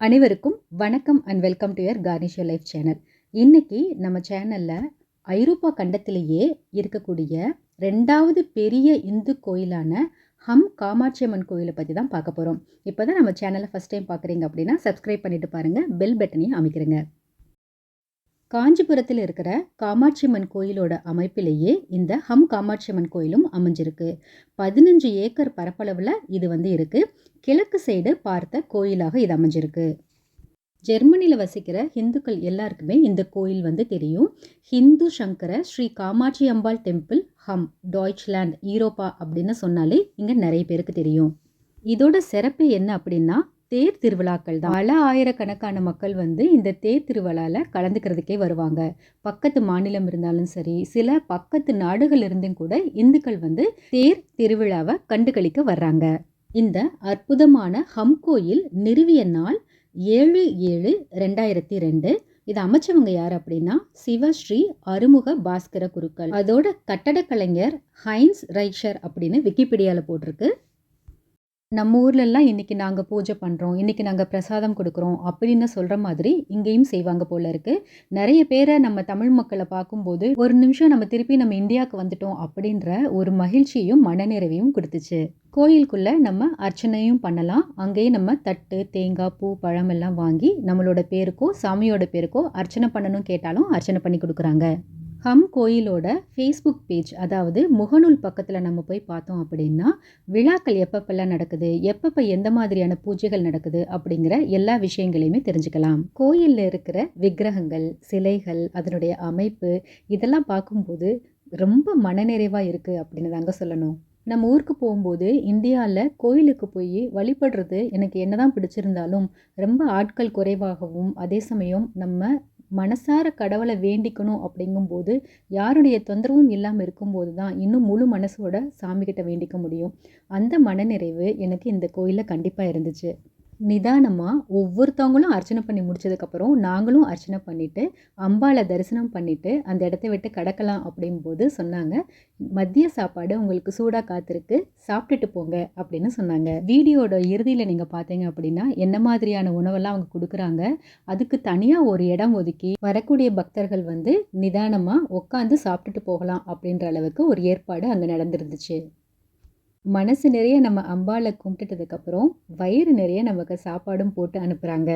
அனைவருக்கும் வணக்கம் and welcome to your Cornish life channel இன்னைக்கு நம்ம சேனலில் ஐரோப்பா கண்டத்திலேயே இருக்கக்கூடிய ரெண்டாவது பெரிய இந்து கோயிலான ஹம் காமாட்சி அம்மன் கோயிலை பற்றி தான் பார்க்க போகிறோம் இப்போ தான் நம்ம சேனலை ஃபஸ்ட் டைம் பார்க்குறீங்க அப்படின்னா சப்ஸ்கிரைப் பண்ணிட்டு பாருங்கள் பெல் பட்டனையும் அமைக்கிறேங்க. காஞ்சிபுரத்தில் இருக்கிற காமாட்சி அம்மன் கோயிலோட அமைப்பிலேயே இந்த ஹம் காமாட்சி அம்மன் கோயிலும் அமைஞ்சிருக்கு. பதினஞ்சு ஏக்கர் பரப்பளவில் இது வந்து இருக்குது கிழக்கு சைடு பார்த்த கோயிலாக இது அமைஞ்சிருக்கு. ஜெர்மனியில் வசிக்கிற ஹிந்துக்கள் எல்லாருக்குமே இந்த கோயில் வந்து தெரியும். Hindu Sankara Sri Kamakshi Ambal temple Hamm Deutschland Europa அப்படின்னு சொன்னாலே இங்கே நிறைய பேருக்கு தெரியும். இதோட சிறப்பு என்ன அப்படின்னா தேர் திருவிழாக்கள் தான். பல ஆயிரக்கணக்கான மக்கள் வந்து இந்த தேர் திருவிழாவில் கலந்துக்கிறதுக்கே வருவாங்க. பக்கத்து மாநிலம் இருந்தாலும் சரி சில பக்கத்து நாடுகள் இருந்தும் கூட இந்துக்கள் வந்து தேர் திருவிழாவை கண்டுகளிக்க வர்றாங்க. இந்த அற்புதமான ஹம்கோயில் நிறுவிய நாள் ஏழு ஏழு ரெண்டாயிரத்தி ரெண்டு. இது அமைச்சவங்க யார் அப்படின்னா சிவஸ்ரீ அருமுக பாஸ்கர குருக்கள். அதோட கட்டடக்கலைஞர் ஹைன்ஸ் ரைஷர் அப்படின்னு விக்கிபீடியாவில் போட்டிருக்கு. நம்ம ஊர்லெல்லாம் இன்றைக்கி நாங்கள் பூஜை பண்ணுறோம் இன்றைக்கி நாங்கள் பிரசாதம் கொடுக்குறோம் அப்படின்னு சொல்கிற மாதிரி இங்கேயும் செய்வாங்க போல இருக்குது நிறைய பேரை நம்ம தமிழ் மக்களை பார்க்கும்போது ஒரு நிமிஷம் நம்ம திருப்பி நம்ம இந்தியாவுக்கு வந்துட்டோம் அப்படின்ற ஒரு மகிழ்ச்சியும் மனநிறைவையும் கொடுத்துச்சு. கோயிலுக்குள்ளே நம்ம அர்ச்சனையும் பண்ணலாம். அங்கேயே நம்ம தட்டு தேங்காய் பூ பழம் எல்லாம் வாங்கி நம்மளோட பேருக்கோ சாமியோட பேருக்கோ அர்ச்சனை பண்ணணும் கேட்டாலும் அர்ச்சனை பண்ணி கொடுக்குறாங்க. ஹம் கோயிலோட ஃபேஸ்புக் பேஜ் அதாவது முகநூல் பக்கத்தில் நம்ம போய் பார்த்தோம் அப்படின்னா விழாக்கள் எப்பப்பெல்லாம் நடக்குது எப்பப்போ எந்த மாதிரியான பூஜைகள் நடக்குது அப்படிங்கிற எல்லா விஷயங்களையுமே தெரிஞ்சுக்கலாம். கோயிலில் இருக்கிற விக்கிரகங்கள் சிலைகள் அதனுடைய அமைப்பு இதெல்லாம் பார்க்கும்போது ரொம்ப மனநிறைவாக இருக்குது அப்படின்னு தாங்க சொல்லணும். நம்ம ஊருக்கு போகும்போது இந்தியாவில் கோயிலுக்கு போய் வழிபடுறது எனக்கு என்னதான் பிடிச்சிருந்தாலும் ரொம்ப ஆட்கள் குறைவாகவும் அதே சமயம் நம்ம மனசார கடவுளை வேண்டிக்கணும் அப்படிங்கும்போது யாருடைய தொந்தரவும் இல்லாமல் இருக்கும்போது தான் இன்னும் முழு மனசோட சாமிக்கிட்ட வேண்டிக்க முடியும். அந்த மனநிறைவு எனக்கு இந்த கோயிலில் கண்டிப்பாக இருந்துச்சு. நிதானமாக ஒவ்வொருத்தவங்களும் அர்ச்சனை பண்ணி முடிச்சதுக்கப்புறம் நாங்களும் அர்ச்சனை பண்ணிவிட்டு அம்பாவை தரிசனம் பண்ணிவிட்டு அந்த இடத்த விட்டு கடக்கலாம் அப்படிங்கும்போது சொன்னாங்க. மதிய சாப்பாடு உங்களுக்கு சூடாக காத்திருக்கு சாப்பிட்டுட்டு போங்க அப்படின்னு சொன்னாங்க. வீடியோட இறுதியில் நீங்கள் பார்த்தீங்க அப்படின்னா என்ன மாதிரியான உணவெல்லாம் அவங்க கொடுக்குறாங்க அதுக்கு தனியாக ஒரு இடம் ஒதுக்கி வரக்கூடிய பக்தர்கள் வந்து நிதானமாக உட்காந்து சாப்பிட்டுட்டு போகலாம் அப்படின்ற அளவுக்கு ஒரு ஏற்பாடு அங்கே நடந்துருந்துச்சு. மனசு நிறைய நம்ம அம்பாவை கும்பிட்டுட்டதுக்கப்புறம் வயிறு நிறைய நமக்கு சாப்பாடும் போட்டு அனுப்புகிறாங்க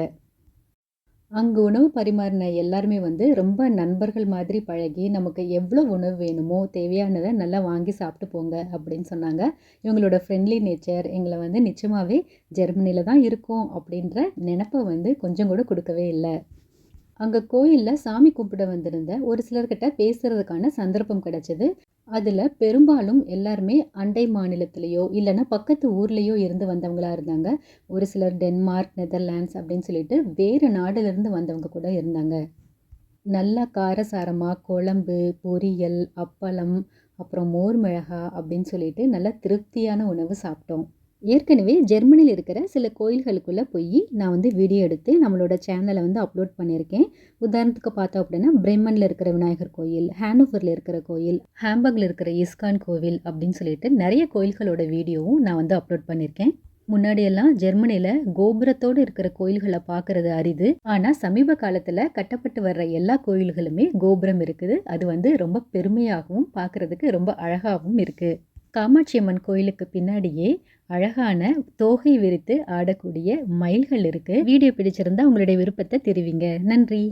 அங்கே உணவு பரிமாறின எல்லாருமே வந்து ரொம்ப நண்பர்கள் மாதிரி பழகி நமக்கு எவ்வளோ உணவு வேணுமோ தேவையானதை நல்லா வாங்கி சாப்பிட்டு போங்க அப்படின்னு சொன்னாங்க. இவங்களோட ஃப்ரெண்ட்லி நேச்சர் எங்களை வந்து நிச்சயமாகவே ஜெர்மனியில் தான் இருக்கோம் அப்படின்ற நினப்பை வந்து கொஞ்சம் கூட கொடுக்கவே இல்லை. அங்கே கோயிலில் சாமி கும்பிட வந்திருந்த ஒரு சிலர்கிட்ட பேசுகிறதுக்கான சந்தர்ப்பம் கிடச்சிது. அதில் பெரும்பாலும் எல்லாருமே அண்டை மாநிலத்திலேயோ இல்லைன்னா பக்கத்து ஊர்லேயோ இருந்து வந்தவங்களாக இருந்தாங்க. ஒரு சிலர் டென்மார்க் நெதர்லாண்ட்ஸ் அப்படின்னு சொல்லிட்டு வேறு நாடுலேருந்து வந்தவங்க கூட இருந்தாங்க. நல்லா காரசாரமாக குழம்பு பொரியல் அப்பளம் அப்புறம் மோர் மிளகா அப்படின்னு சொல்லிட்டு நல்லா திருப்தியான உணவு சாப்பிட்டோம். ஏற்கனவே ஜெர்மனியில் இருக்கிற சில கோயில்களுக்குள்ளே போய் நான் வந்து வீடியோ எடுத்து நம்மளோட சேனலை வந்து அப்லோட் பண்ணியிருக்கேன். உதாரணத்துக்கு பார்த்தோம் அப்படின்னா பிரெம்மனில் இருக்கிற விநாயகர் கோயில் ஹேனோவரில் இருக்கிற கோயில் ஹாம்பர்கில் இருக்கிற இஸ்கான் கோவில் அப்படின்னு சொல்லிட்டு நிறைய கோயில்களோட வீடியோவும் நான் வந்து அப்லோட் பண்ணியிருக்கேன். முன்னாடியெல்லாம் ஜெர்மனியில் கோபுரத்தோடு இருக்கிற கோயில்களை பார்க்குறது அரிது. ஆனால் சமீப காலத்தில் கட்டப்பட்டு வர்ற எல்லா கோயில்களுமே கோபுரம் இருக்குது. அது வந்து ரொம்ப பெருமையாகவும் பார்க்குறதுக்கு ரொம்ப அழகாகவும் இருக்குது காமாட்சி அம்மன் கோயிலுக்கு பின்னாடியே அழகான தோகை விரித்து ஆடக்கூடிய மயில்கள் இருக்குது வீடியோ பிடிச்சிருந்தா உங்களுடைய விருப்பத்தை தெரிவிங்க. நன்றி.